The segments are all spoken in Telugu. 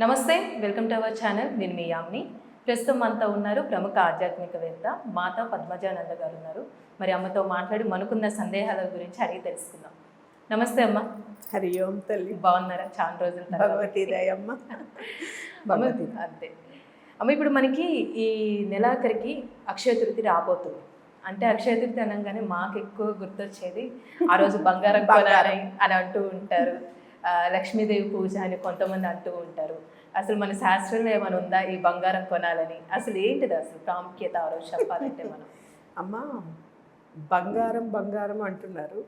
నమస్తే వెల్కమ్ టు అవర్ ఛానల్. నేను మీ యామ్ని. ప్రస్తుతం మనతో ఉన్నారు ప్రముఖ ఆధ్యాత్మికవేత్త మాత పద్మజానంద గారు ఉన్నారు. మరి అమ్మతో మాట్లాడి మనకున్న సందేహాల గురించి అడిగి తెలుసుకుందాం. నమస్తే అమ్మ. హరి ఓం తల్లి. బాగున్నారా? చాలా రోజుల తర్వాత. అంతే. అమ్మ ఇప్పుడు మనకి ఈ నెలాఖరికి అక్షయ తృతీయ రాబోతుంది. అంటే అక్షయ తృతీయ అనగానే మాకు ఎక్కువ గుర్తొచ్చేది ఆ రోజు బంగారం. కొనాలి అని అంటూ ఉంటారు. లక్ష్మీదేవి పూజ అని కొంతమంది అంటూ ఉంటారు. అసలు మన శాస్త్రంలో ఏమైనా ఉందా ఈ బంగారం కొనాలని? అసలు ఏంటిది అసలు ప్రాముఖ్యత ఆ రోజు చెప్పాలంటే మనం? అమ్మ బంగారం బంగారం అంటున్నారు.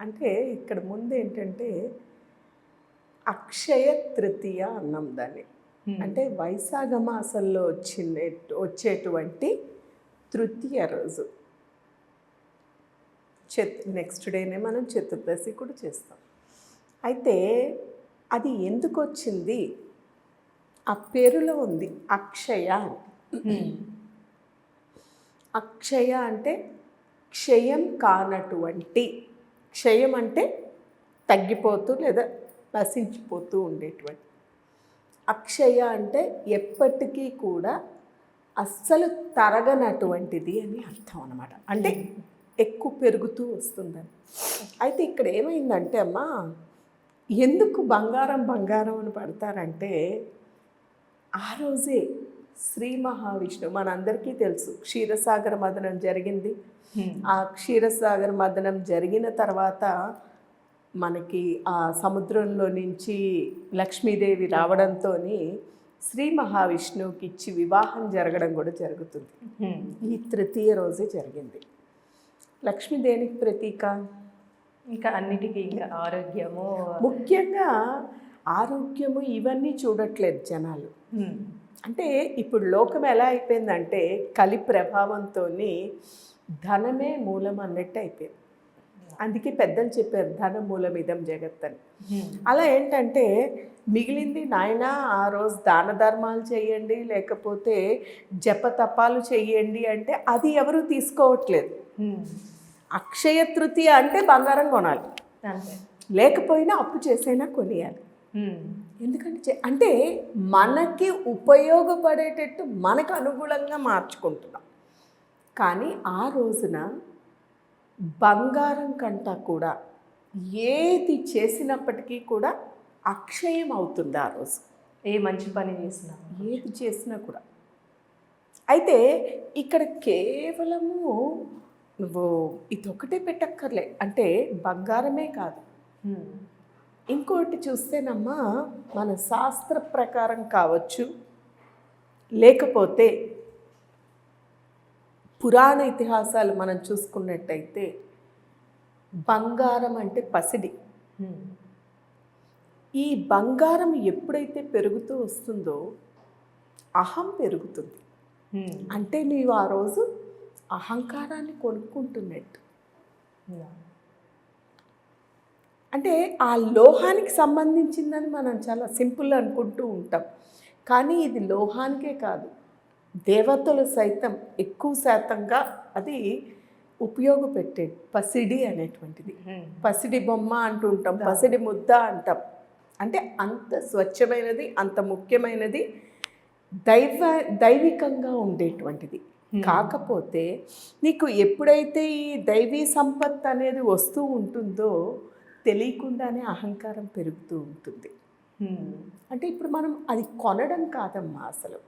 అంటే ఇక్కడ ముందు ఏంటంటే అక్షయ తృతీయ అన్నాం దాన్ని. అంటే వైశాఖ మాసంలో వచ్చిన వచ్చేటువంటి తృతీయ రోజు. చత్ నెక్స్ట్ డేనే మనం చతుర్దశి కూడా చేస్తాం. అయితే అది ఎందుకు వచ్చింది ఆ పేరులో ఉంది అక్షయ. అక్షయ అంటే క్షయం కానటువంటి క్షయం అంటే తగ్గిపోతూ లేదా నశించిపోతూ ఉండేటువంటి. అక్షయ అంటే ఎప్పటికీ కూడా అస్సలు తరగనటువంటిది అని అర్థం అనమాట అంటే ఎక్కువ పెరుగుతూ వస్తుందని. అయితే ఇక్కడ ఏమైందంటే అమ్మా ఎందుకు బంగారం బంగారం అని పడతారంటే ఆ రోజే శ్రీ మహావిష్ణువు మనందరికీ తెలుసు క్షీరసాగర మదనం జరిగింది. ఆ క్షీరసాగర మదనం జరిగిన తర్వాత మనకి ఆ సముద్రంలో నుంచి లక్ష్మీదేవి రావడంతో శ్రీ మహావిష్ణువుకి ఇచ్చి వివాహం జరగడం కూడా జరుగుతుంది. ఈ తృతీయ రోజే జరిగింది లక్ష్మీ దేనికి ప్రతీక ఇంకా అన్నిటికీ ఇంకా ఆరోగ్యము ముఖ్యంగా ఆరోగ్యము ఇవన్నీ చూడట్లేదు జనాలు. అంటే ఇప్పుడు లోకం ఎలా అయిపోయిందంటే కలి ప్రభావంతో ధనమే మూలం అన్నట్టు అయిపోయింది అందుకే పెద్దలు చెప్పారు ధన మూలం ఇదం జగత్ అని. అలా ఏంటంటే మిగిలింది నాయన ఆ రోజు దాన ధర్మాలు చేయండి లేకపోతే జప తపాలు చేయండి అంటే అది ఎవరు తీసుకోవట్లేదు. అక్షయ తృతీయ అంటే బంగారం కొనాలి. లేకపోయినా అప్పు చేసైనా కొనియాలి. ఎందుకంటే అంటే మనకి ఉపయోగపడేటట్టు మనకు అనుగుణంగా మార్చుకుంటున్నాం. కానీ ఆ రోజున బంగారం కంట కూడా ఏది చేసినప్పటికీ కూడా అక్షయం అవుతుంది ఆ రోజు. ఏ మంచి పని చేసినా ఏది చేసినా కూడా. అయితే ఇక్కడ కేవలము నువ్వు ఇదొకటే పెట్టక్కర్లే అంటే బంగారమే కాదు. ఇంకోటి చూస్తేనమ్మా మన శాస్త్ర ప్రకారం కావచ్చు లేకపోతే పురాణ ఇతిహాసాలు మనం చూసుకున్నట్టయితే బంగారం అంటే పసిడి. ఈ బంగారం ఎప్పుడైతే పెరుగుతూ వస్తుందో అహం పెరుగుతుంది. అంటే నీవు ఆ రోజు అహంకారాన్ని కొనుక్కుంటున్నట్టు. అంటే ఆ లోహానికి సంబంధించిందని మనం చాలా సింపుల్ అనుకుంటూ ఉంటాం. కానీ ఇది లోహానికే కాదు. దేవతలు సైతం ఎక్కువ శాతంగా అది ఉపయోగపెట్టేది పసిడి అనేటువంటిది. Hmm. పసిడి బొమ్మ అంటూ ఉంటాం పసిడి ముద్ద అంటాం. అంటే అంత స్వచ్ఛమైనది అంత ముఖ్యమైనది దైవ దైవికంగా ఉండేటువంటిది. కాకపోతే నీకు ఎప్పుడైతే ఈ దైవీ సంపత్ అనేది వస్తూ ఉంటుందో తెలియకుండానే అహంకారం పెరుగుతూ ఉంటుంది. అంటే ఇప్పుడు మనం అది కొనడం కాదమ్మా అసలు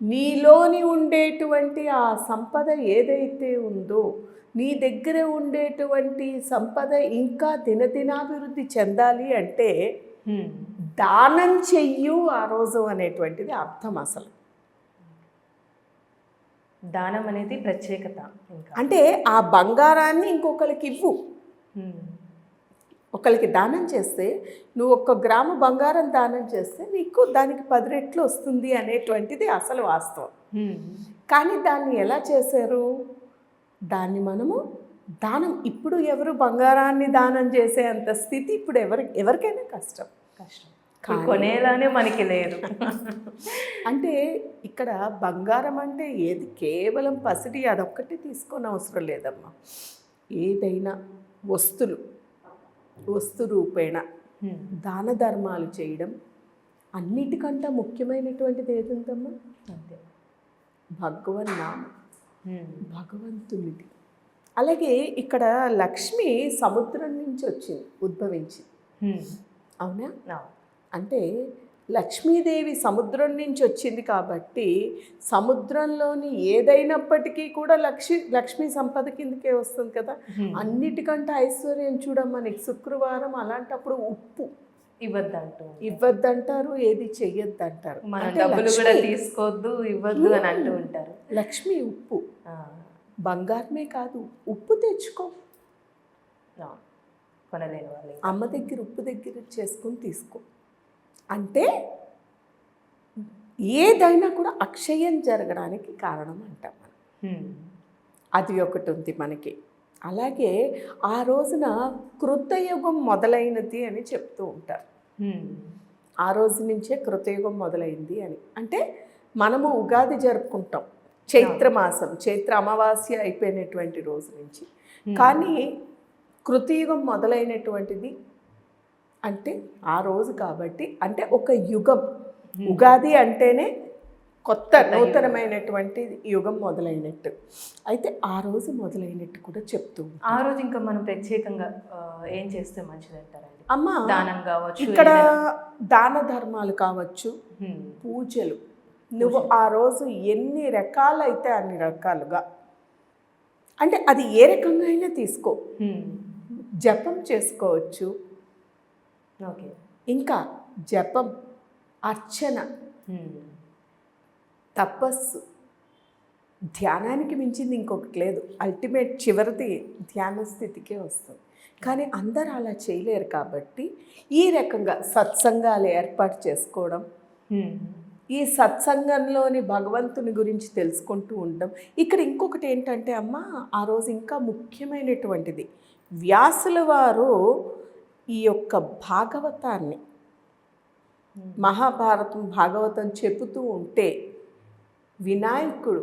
నీలోని ఉండేటువంటి ఆ సంపద ఏదైతే ఉందో నీ దగ్గర ఉండేటువంటి సంపద ఇంకా దినదినాభివృద్ధి చెందాలి అంటే. దానం చెయ్యు ఆ రోజు అనేటువంటిది అర్థం అసలు దానం అనేది ప్రత్యేకత అంటే ఆ బంగారాన్ని ఇంకొకరికి ఇవ్వు. ఒకరికి దానం చేస్తే నువ్వు ఒక్క గ్రాము బంగారం దానం చేస్తే నీకు దానికి పది రెట్లు వస్తుంది అనేటువంటిది అసలు వాస్తవం. కానీ దాన్ని ఎలా చేశారు? దాన్ని మనము దానం ఇప్పుడు ఎవరు బంగారాన్ని దానం చేసే అంత స్థితి ఇప్పుడు ఎవరి ఎవరికైనా కష్టం. కష్టం. కొనేలానే మనకి లేదు. అంటే ఇక్కడ బంగారం అంటే ఏది? కేవలం పసిడి అదొక్కటి తీసుకొని అవసరం లేదమ్మా. ఏదైనా వస్తులు వస్తు రూపేణ. దాన ధర్మాలు చేయడం అన్నిటికంటే ముఖ్యమైనటువంటిది ఏది ఉందమ్మా? అంతే. భగవన్ నామం. భగవంతునిది. అలాగే ఇక్కడ లక్ష్మి సముద్రం నుంచి వచ్చింది ఉద్భవించింది. అవునా. అంటే లక్ష్మీదేవి సముద్రం నుంచి వచ్చింది కాబట్టి సముద్రంలోని ఏదైనప్పటికీ కూడా లక్ష్మి లక్ష్మీ సంపద కిందకే వస్తుంది కదా. అన్నిటికంటే ఐశ్వర్యం చూడమ్మా నీకు శుక్రవారం అలాంటప్పుడు ఉప్పు ఇవ్వద్దంటూ ఇవ్వద్దంటారు ఏది చెయ్యొద్దంటారు. మనం అంటే డబ్బులు కూడా తీసుకోవద్దు ఇవ్వద్దు అని అంటూ ఉంటారు. లక్ష్మి ఉప్పు. బంగారమే కాదు ఉప్పు తెచ్చుకో. కొనలేని వాళ్ళు అమ్మ దగ్గర ఉప్పు దగ్గర చేసుకుని తీసుకో. అంటే ఏదైనా కూడా అక్షయం జరగడానికి కారణం అంటాం మనం. అది ఒకటి ఉంది మనకి. అలాగే ఆ రోజున కృతయుగం మొదలైనది అని చెప్తూ ఉంటారు. ఆ రోజు నుంచే కృతయుగం మొదలైంది అని. అంటే మనము ఉగాది జరుపుకుంటాం. చైత్ర మాసం చైత్ర అమావాస్య అయిపోయినటువంటి రోజు నుంచి. కానీ కృతయుగం మొదలైనటువంటిది అంటే ఆ రోజు కాబట్టి అంటే ఒక యుగం ఉగాది అంటేనే కొత్త నూతనమైనటువంటి యుగం మొదలైనట్టు అయితే ఆ రోజు మొదలైనట్టు కూడా చెప్తూ. ఆ రోజు ఇంకా మనం ప్రత్యేకంగా ఏం చేస్తే మంచిది అంటారండి అమ్మ దానం కావచ్చు ఇక్కడ. దాన ధర్మాలు కావచ్చు. పూజలు నువ్వు ఆ రోజు ఎన్ని రకాలైతే అన్ని రకాలుగా అంటే అది ఏ రకంగా అయినా తీసుకో. జపం చేసుకోవచ్చు ఓకే. ఇంకా జపం అర్చన. తపస్సు. ధ్యానానికి మించింది ఇంకొకటి లేదు. అల్టిమేట్ చివరిది ధ్యాన స్థితికే వస్తుంది. కానీ అందరూ అలా చేయలేరు కాబట్టి ఈ రకంగా సత్సంగాలు ఏర్పాటు చేసుకోవడం. ఈ సత్సంగంలోని భగవంతుని గురించి తెలుసుకుంటూ ఉండడం. ఇక్కడ ఇంకొకటి ఏంటంటే అమ్మ ఆ రోజు ఇంకా ముఖ్యమైనటువంటిది. వ్యాసుల వారు ఈ యొక్క భాగవతాన్ని. మహాభారతం భాగవతం చెబుతూ ఉంటే వినాయకుడు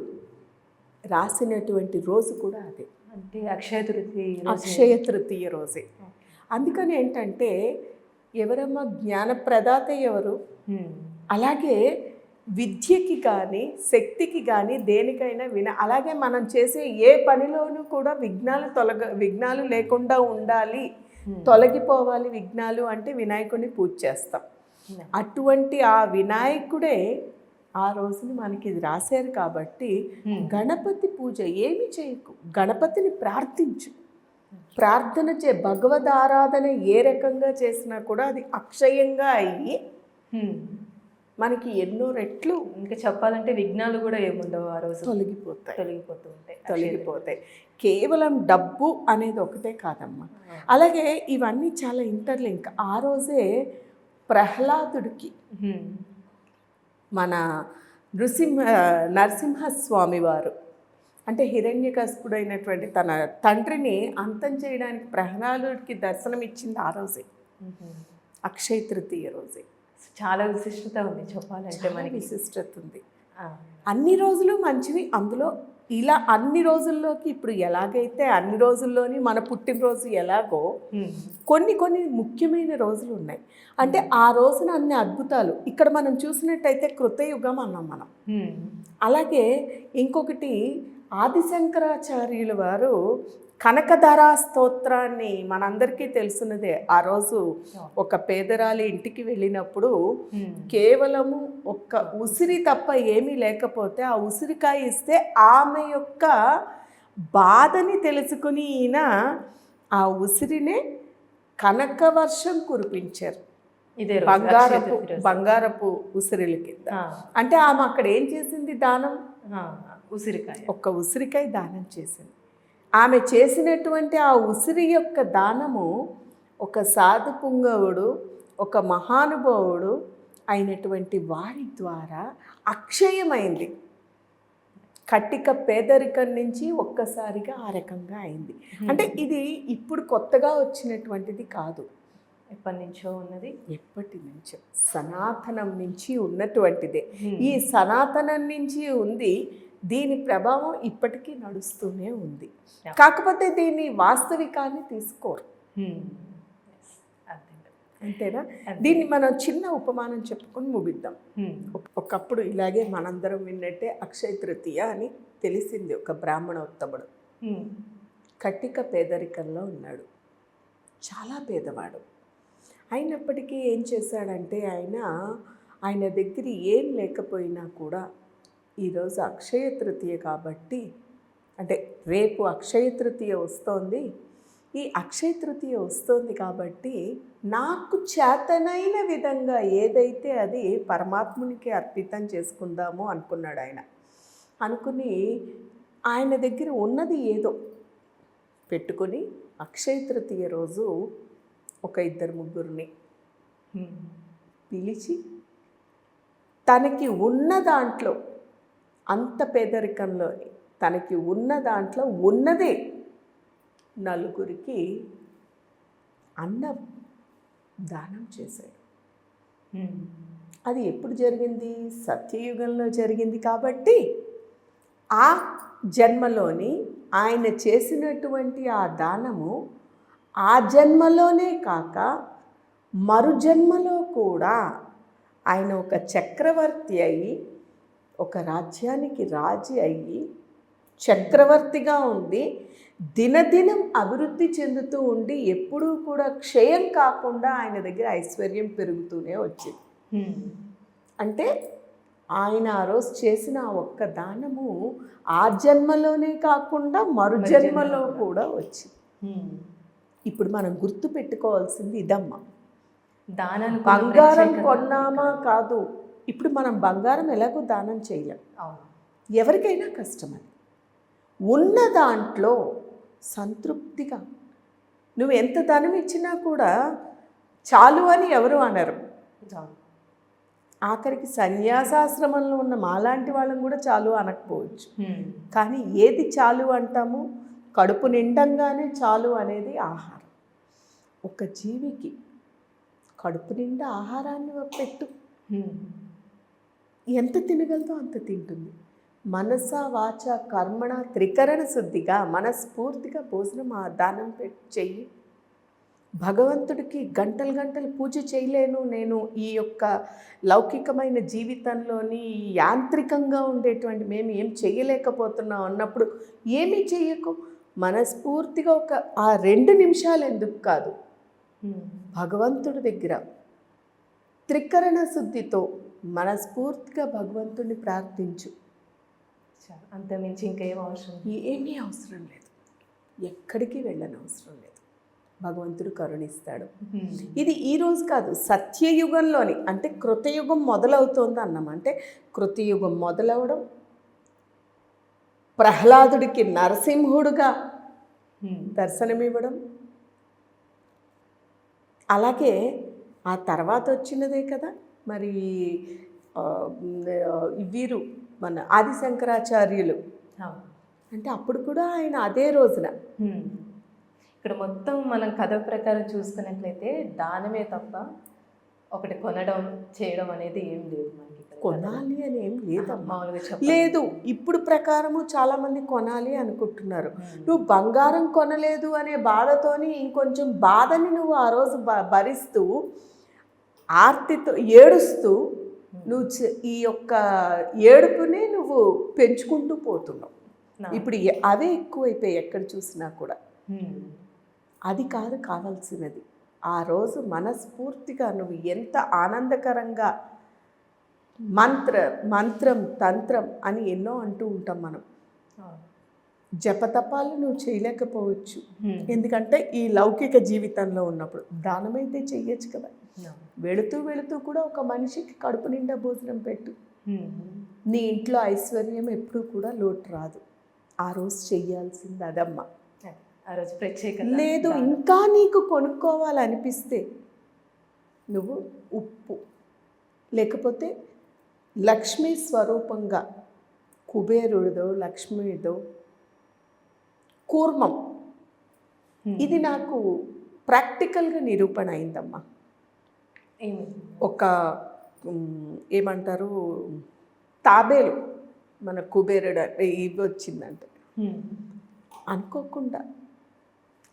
రాసినటువంటి రోజు కూడా అదే అంటే అక్షయ తృతీయ. అక్షయ తృతీయ రోజే అందుకని ఏంటంటే ఎవరమ్మా జ్ఞాన ప్రదాత ఎవరు. అలాగే విద్యకి కానీ శక్తికి కానీ దేనికైనా విన అలాగే మనం చేసే ఏ పనిలోనూ కూడా విఘ్నాలు తొలగ విఘ్నాలు లేకుండా ఉండాలి. తొలగిపోవాలి విఘ్నాలు అంటే వినాయకుడిని పూజ చేస్తాం హ్మ్. అటువంటి ఆ వినాయకుడే ఆ రోజుని మనకి ఇది రాశారు కాబట్టి హ్మ్. గణపతి పూజ ఏమి చేయకు గణపతిని ప్రార్థించు ప్రార్థన చే భగవద్ ఆరాధన ఏ రకంగా చేసినా కూడా అది అక్షయంగా అయ్యి. మనకి ఎన్నో రెట్లు ఇంకా చెప్పాలంటే విఘ్నాలు కూడా ఏముండవు ఆ రోజు. తొలగిపోతాయి. తొలగిపోతూ ఉంటాయి. తొలగిపోతాయి. కేవలం డబ్బు అనేది ఒకటే కాదమ్మా. అలాగే ఇవన్నీ చాలా ఇంటర్లింక్ ఆ రోజే ప్రహ్లాదుడికి. మన నృసింహ నరసింహస్వామి వారు అంటే హిరణ్యకశిపుడైనటువంటి తన తండ్రిని అంతం చేయడానికి ప్రహ్లాదుడికి దర్శనం ఇచ్చింది ఆ రోజే. అక్షయ తృతీయ రోజే. చాలా విశిష్టత ఉంది చెప్పాలంటే మనకి విశిష్టత ఉంది. అన్ని రోజులు మంచివి అందులో ఇలా అన్ని రోజుల్లోకి ఇప్పుడు ఎలాగైతే అన్ని రోజుల్లోని మన పుట్టినరోజు ఎలాగో. కొన్ని కొన్ని ముఖ్యమైన రోజులు ఉన్నాయి అంటే ఆ రోజున అన్ని అద్భుతాలు ఇక్కడ మనం చూసినట్టయితే కృతయుగం అన్నాం మనం. అలాగే ఇంకొకటి ఆదిశంకరాచార్యుల వారు కనకధరా స్తోత్రాన్ని మనందరికీ తెలుసున్నదే ఆ రోజు ఒక పేదరాలి ఇంటికి వెళ్ళినప్పుడు. కేవలము ఒక్క ఉసిరి తప్ప ఏమీ లేకపోతే ఆ ఉసిరికాయ ఇస్తే ఆమె యొక్క బాధని తెలుసుకుని ఈయన ఆ ఉసిరినే కనకవర్షం కురిపించారు ఇదే బంగారపు. బంగారపు ఉసిరిల కింద. అంటే ఆమె అక్కడ ఏం చేసింది దానం. ఉసిరికాయ ఒక్క ఉసిరికాయ దానం చేసింది ఆమె చేసినటువంటి ఆ ఉసిరి యొక్క దానము ఒక సాధు పుంగవుడు ఒక మహానుభావుడు అయినటువంటి వారి ద్వారా అక్షయమైంది. కట్టిక పేదరికం నుంచి ఒక్కసారిగా ఆ రకంగా అయింది. అంటే ఇది ఇప్పుడు కొత్తగా వచ్చినటువంటిది కాదు. ఎప్పటి నుంచో ఉన్నది? ఎప్పటి నుంచో. సనాతనం నుంచి ఉన్నటువంటిదే. ఈ సనాతనం నుంచి ఉంది దీని ప్రభావం ఇప్పటికీ నడుస్తూనే ఉంది. కాకపోతే దీన్ని వాస్తవికాన్ని తీసుకోరు. కాదు. అంతేనా? దీన్ని మనం చిన్న ఉపమానం చెప్పుకొని ముగిద్దాం. ఒక- ఒకప్పుడు ఇలాగే మనందరం విన్నట్టే అక్షయ తృతీయ అని తెలిసింది ఒక బ్రాహ్మణోత్తముడు. హ్మ్. కట్టిక పేదరికంలో ఉన్నాడు. చాలా పేదవాడు. అయినప్పటికీ ఏం చేశాడంటే ఆయన ఆయన దగ్గర ఏం లేకపోయినా కూడా ఈరోజు అక్షయ తృతీయ కాబట్టి అంటే రేపు అక్షయ తృతీయ వస్తోంది ఈ అక్షయ తృతీయ వస్తోంది కాబట్టి నాకు చేతనైన విధంగా ఏదైతే అది పరమాత్మునికి అర్పితం చేసుకుందాము అనుకున్నాడు ఆయన అనుకుని ఆయన దగ్గర ఉన్నది ఏదో పెట్టుకొని అక్షయ తృతీయ రోజు ఒక ఇద్దరు ముగ్గురిని. పిలిచి తనకి ఉన్న దాంట్లో అంత పేదరికంలో తనకి ఉన్న దాంట్లో ఉన్నదే నలుగురికి అన్న దానం చేశాడు. అది ఎప్పుడు జరిగింది సత్యయుగంలో జరిగింది కాబట్టి ఆ జన్మలోని ఆయన చేసినటువంటి ఆ దానము ఆ జన్మలోనే కాక మరు జన్మలో కూడా ఆయన ఒక చక్రవర్తి అయి ఒక రాజ్యానికి రాజు అయ్యి చక్రవర్తిగా ఉండి దినదినం అభివృద్ధి చెందుతూ ఉండి ఎప్పుడూ కూడా క్షయం కాకుండా ఆయన దగ్గర ఐశ్వర్యం పెరుగుతూనే వచ్చింది. అంటే ఆయన ఆ రోజు చేసిన ఒక్క దానము ఆ జన్మలోనే కాకుండా మరు జన్మలో కూడా వచ్చింది. ఇప్పుడు మనం గుర్తు పెట్టుకోవాల్సింది ఇదమ్మా ఉన్న బంగారం కొన్నామా. కాదు ఇప్పుడు మనం బంగారం ఎలాగో దానం చేయలేం. అవును. ఎవరికైనా కష్టం అది ఉన్న దాంట్లో సంతృప్తిగా. నువ్వు ఎంత ధనం ఇచ్చినా కూడా చాలు అని ఎవరు అనరు. ఆఖరికి సన్యాసాశ్రమంలో ఉన్న మాలాంటి వాళ్ళని కూడా చాలు అనకపోవచ్చు. కానీ ఏది చాలు అంటాము? కడుపు నిండంగానే చాలు అనేది ఆహారం. ఒక జీవికి కడుపు నిండా ఆహారాన్ని పెట్టు. ఎంత తినగలదో అంత తింటుంది. మనస వాచ కర్మణ త్రికరణ శుద్ధిగా మనస్ఫూర్తిగా భోజనం ఆ దానం పెట్టి చెయ్యి. భగవంతుడికి గంటలు గంటలు పూజ చేయలేను. నేను ఈ యొక్క లౌకికమైన జీవితంలోని యాంత్రికంగా ఉండేటువంటి మేము ఏం చేయలేకపోతున్నాం అన్నప్పుడు ఏమీ చెయ్యకు. మనస్ఫూర్తిగా ఒక ఆ రెండు నిమిషాలు ఎందుకు కాదు. భగవంతుడి దగ్గర త్రికరణ శుద్ధితో మనస్ఫూర్తిగా భగవంతుడిని ప్రార్థించు చాలు. అంత మించి ఇంకేం అవసరం. ఏమీ అవసరం లేదు ఎక్కడికి వెళ్ళని అవసరం లేదు భగవంతుడు కరుణిస్తాడు. ఇది ఈ రోజు కాదు సత్యయుగంలోని అంటే కృతయుగం మొదలవుతోంది అన్నాం అంటే కృతయుగం మొదలవడం ప్రహ్లాదుడికి నరసింహుడుగా. దర్శనమివ్వడం అలాగే ఆ తర్వాత వచ్చినదే కదా మరి వీరు మన ఆది శంకరాచార్యులు అంటే అప్పుడు కూడా ఆయన అదే రోజున. ఇక్కడ మొత్తం మనం కథ ప్రకారం చూసుకున్నట్లయితే దానమే తప్ప ఒకటి కొనడం చేయడం అనేది ఏం లేదు మనకి. కొనాలి అని ఏం లేదమ్మా. లేదు ఇప్పుడు ప్రకారము చాలా మంది కొనాలి అనుకుంటున్నారు. నువ్వు బంగారం కొనలేదు అనే బాధతోని ఇంకొంచెం బాధని నువ్వు ఆ రోజు భరిస్తూ ఆర్తితో ఏడుస్తూ నువ్వు ఈ యొక్క ఏడుపుని నువ్వు పెంచుకుంటూ పోతున్నావు. ఇప్పుడు ఎ- అవే ఎక్కువైపోయాయి ఎక్కడ చూసినా కూడా. అది కాదు కావాల్సినది. ఆ రోజు మనస్ఫూర్తిగా నువ్వు ఎంత ఆనందకరంగా మంత్ర మంత్రం తంత్రం అని ఎన్నో అంటూ ఉంటాం మనం. జపతపాలు నువ్వు చేయలేకపోవచ్చు. ఎందుకంటే ఈ లౌకిక జీవితంలో ఉన్నప్పుడు దానమైతే చెయ్యొచ్చు కదా. వెళుతూ వెళుతూ కూడా ఒక మనిషికి కడుపు నిండా భోజనం పెట్టు. నీ ఇంట్లో ఐశ్వర్యం ఎప్పుడూ కూడా లోటు రాదు ఆ రోజు చెయ్యాల్సింది అదమ్మా అదే. ఆ రోజు ప్రత్యేకత లేదు. ఇంకా నీకు కొనుక్కోవాలనిపిస్తే నువ్వు ఉప్పు లేకపోతే లక్ష్మీ స్వరూపంగా కుబేరుడిదో లక్ష్మీదో కూర్మం. ఇది నాకు ప్రాక్టికల్గా నిరూపణ అయిందమ్మా ఒక ఏమంటారు తాబేలు మన కుబేరుడు అంటే ఇవి వచ్చిందంటే. అనుకోకుండా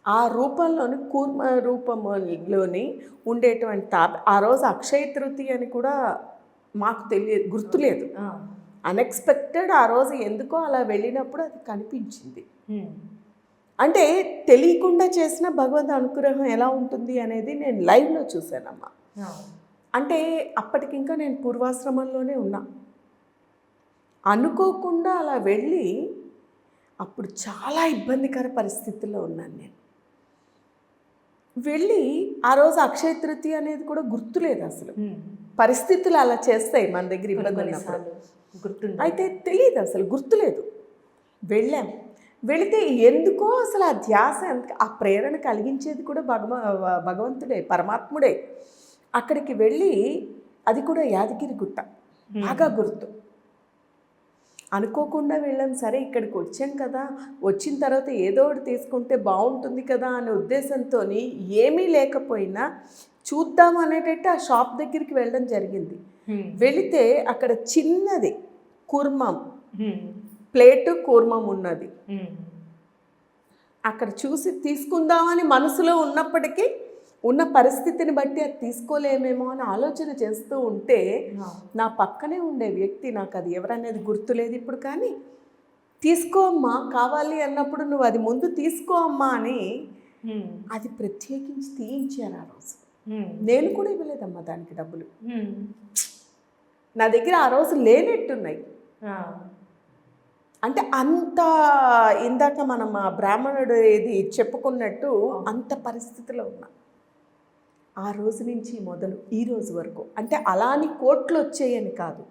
ఆ రూపంలోని కూర్మ రూపంలోని ఉండేటువంటి తాప ఆ రోజు అక్షయ తృతీయ అని కూడా మాకు తెలియదు గుర్తులేదు. అన్ఎక్స్పెక్టెడ్ ఆ రోజు ఎందుకో అలా వెళ్ళినప్పుడు అది కనిపించింది. అంటే తెలియకుండా చేసిన భగవద్ అనుగ్రహం ఎలా ఉంటుంది అనేది నేను లైవ్లో చూశానమ్మా. అంటే అప్పటికింకా నేను పూర్వాశ్రమంలోనే ఉన్నా. అనుకోకుండా అలా వెళ్ళి అప్పుడు చాలా ఇబ్బందికర పరిస్థితుల్లో ఉన్నాను నేను. వెళ్ళి ఆ రోజు అక్షయ తృతీయ అనేది కూడా గుర్తులేదు అసలు. పరిస్థితులు అలా చేస్తాయి మన దగ్గర ఇబ్బంది అయితే తెలియదు అసలు గుర్తులేదు వెళ్ళాం. వెళితే ఎందుకో అసలు ఆ ధ్యాస ఎంత ఆ ప్రేరణ కలిగించేది కూడా భగవ భగవంతుడే పరమాత్ముడే. అక్కడికి వెళ్ళి అది కూడా యాదగిరి గుట్ట. బాగా గుర్తు. అనుకోకుండా వెళ్ళాం సరే ఇక్కడికి వచ్చాం కదా వచ్చిన తర్వాత ఏదో ఒకటి తీసుకుంటే బాగుంటుంది కదా అనే ఉద్దేశంతో ఏమీ లేకపోయినా చూద్దాం అనేటట్టు ఆ షాప్ దగ్గరికి వెళ్ళడం జరిగింది. వెళితే అక్కడ చిన్నది కుర్మం. ప్లేటు కూర్మం ఉన్నది. అక్కడ చూసి తీసుకుందామని మనసులో ఉన్నప్పటికీ ఉన్న పరిస్థితిని బట్టి అది తీసుకోలేమేమో అని ఆలోచన చేస్తూ ఉంటే. నా పక్కనే ఉండే వ్యక్తి నాకు అది ఎవరనేది గుర్తులేదు ఇప్పుడు కానీ తీసుకో అమ్మా కావాలి అన్నప్పుడు నువ్వు అది ముందు తీసుకో అమ్మా అని. అది ప్రత్యేకించి తీయించారు ఆ రోజు. నేను కూడా ఇవ్వలేదమ్మా దానికి డబ్బులు. నా దగ్గర ఆ రోజు లేనట్టున్నాయి. అంటే అంత ఇందాక మనం ఆ బ్రాహ్మణుడు ఇది చెప్పుకున్నట్టు అంత పరిస్థితిలో ఉన్నా. ఆ రోజు నుంచి మొదలు ఈ రోజు వరకు. అంటే అలాని కోట్లు వచ్చాయని కాదు.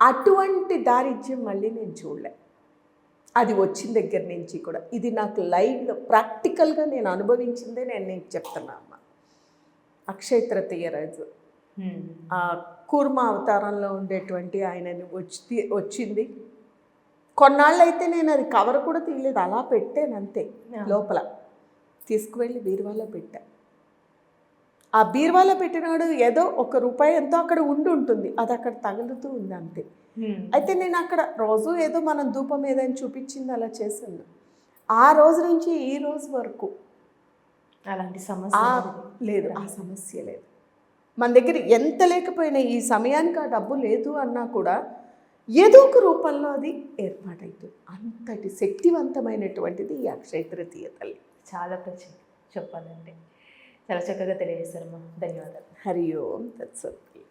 అటువంటి దారిద్ర్యం మళ్ళీ నేను చూడలే. అది వచ్చిన దగ్గర నుంచి కూడా. ఇది నాకు లైవ్లో ప్రాక్టికల్గా నేను అనుభవించిందే నేను నీకు చెప్తున్నా అమ్మ. అక్షయ తృతీయ రోజు. కూర్మ అవతారంలో ఉండేటువంటి ఆయనని వచ్చి వచ్చింది. కొన్నాళ్ళు అయితే నేను అది కవర్ కూడా తీయలేదు. అలా పెట్టాను అంతే లోపల. తీసుకువెళ్ళి బీరువాలో పెట్టా. ఆ బీరువాలో పెట్టినాడు ఏదో ఒక రూపాయి ఎంతో అక్కడ ఉండి ఉంటుంది. అది అక్కడ తగులుతూ ఉంది అంతే. అయితే నేను అక్కడ రోజు ఏదో మనం ధూపం ఏదైనా చూపించింది అలా చేసాను ఆ రోజు నుంచి ఈ రోజు వరకు అలాంటి సమస్య లేదు ఆ సమస్య లేదు. మన దగ్గర ఎంత లేకపోయినా ఈ సమయానికి ఆ డబ్బు లేదు అన్నా కూడా ఏదో ఒక రూపంలో అది ఏర్పాటవుతుంది అంతటి శక్తివంతమైనటువంటిది ఈ అక్షయ తృతీయ తల్లి. చాలా ప్రత్యేక. చెప్పాలంటే. చాలా చక్కగా తెలియజేశారమ్మా. ధన్యవాదాలు. హరి ఓం. తత్సత్